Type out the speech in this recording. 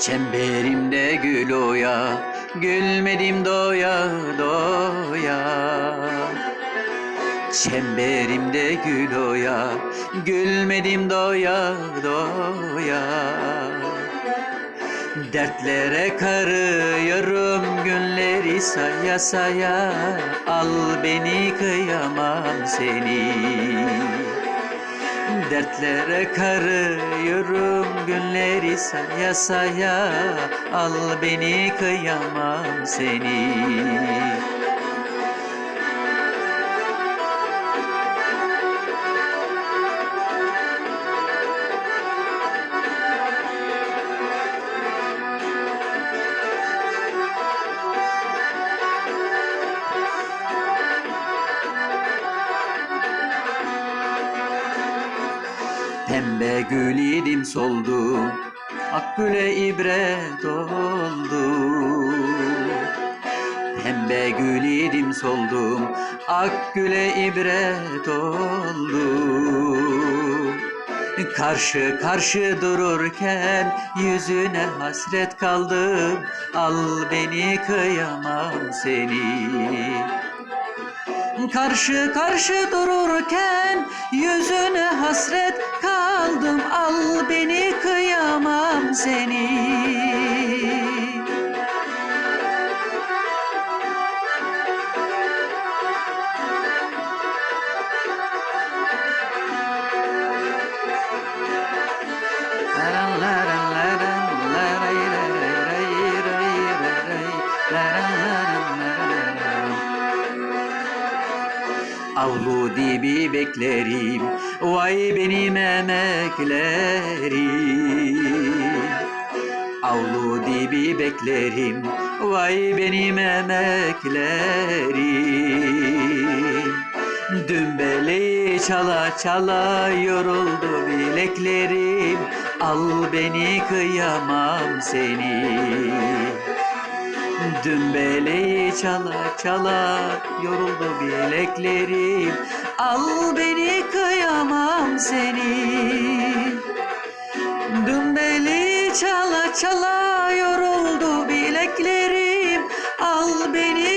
Çemberimde gül oya, gülmedim doya doya. Çemberimde gül oya, gülmedim doya doya. Dertlere karıyorum günleri saya saya Al beni kıyamam seni Dertlere karıyorum günleri saya saya. Al beni kıyamam seni Pembe gül idim soldu. Ak güle ibret oldu Pembe gül idim soldum Ak güle ibret oldu Karşı karşı dururken yüzüne hasret kaldım. Al beni kıyamam seni. Karşı karşı dururken yüzüne hasret kaldım Al beni kıyamam seni Avlu dibi beklerim Vay benim emeklerim. Avlu dibi beklerim Vay benim emeklerim. Dümbeleyi çala çala yoruldu bileklerim Al beni kıyamam seni Dümbeleyi çala çala yoruldu bileklerim. Al beni kıyamam seni. Dümbeli çala çala yoruldu bileklerim. Al beni